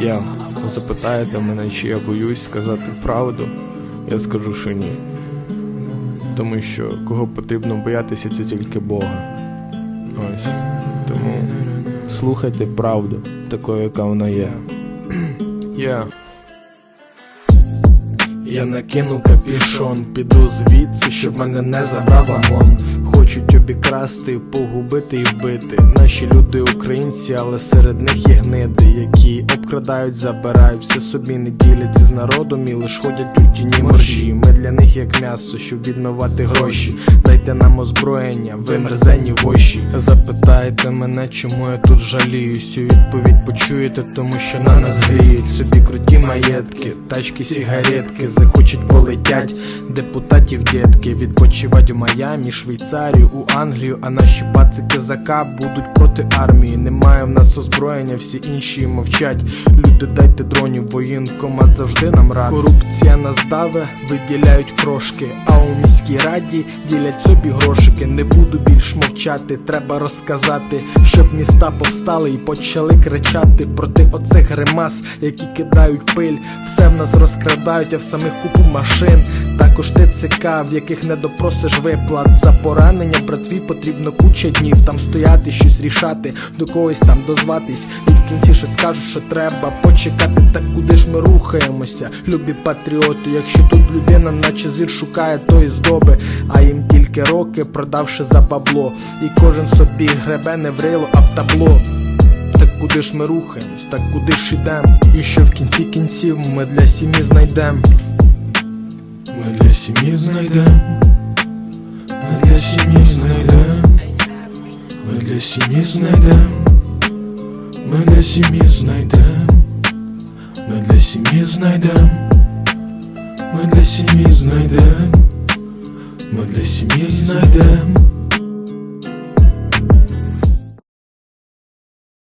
Я запитаєте мене, чи я боюсь сказати правду, я скажу, що ні. Тому що кого потрібно боятися, це тільки Бога. Ось. Тому слухайте правду, такою, яка вона є. Я. Я накину капішон, піду звідси, щоб мене не забрав ОМОН Хочуть обікрасти, погубити і вбити Наші люди українці, але серед них є гниди, які обкрадають, забирають, все собі не діляться з народом і лиш ходять у тіні моржі. Ми для них як м'ясо, щоб відмивати гроші. Дайте нам озброєння, ви мерзені воші. Запитайте мене, чому я тут жаліюсь. У відповідь почуєте, тому що на нас гріють собі круті маєтки, тачки, сігаретки, захочуть полетять. Депутатів дітки відпочивать у Майамі, Швейцарію, у Англію, а наші пацики зака будуть проти армії. Немає в нас озброєння, всі інші мовчать. Люди, дайте дронів, воєнкомат завжди нам рад. Корупція нас даве, виділяють крошки. А у міській раді ділять собі грошики. Не буду більш мовчати, треба розказати, щоб міста повстали і почали кричати проти оцих гримас, які кидають пиль. Все в нас розкрадають, а в самих купу машин. Також ТЦК, в яких не допросиш виплат за поранення, братві потрібно куча днів там стояти, щось рішати, до когось там дозватись. І в кінці ще скажуть, що треба почекати. Так куди ж ми рухаємося, любі патріоти. Якщо тут людина, наче звір шукає тої здоби, а їм тільки роки, продавши за бабло. І кожен собі гребе не в рило, а в табло. Так куди ж ми рухаємось, так куди ж ідем? І що в кінці кінців ми для сім'ї знайдем. Ми для сім'ї знайдем, ми для сім'ї знайдем, ми для сім'ї знайдем, ми для сім'ї знайдем, ми для сім'ї знайдем, ми для сім'ї знайдем, ми для сім'ї знайдем.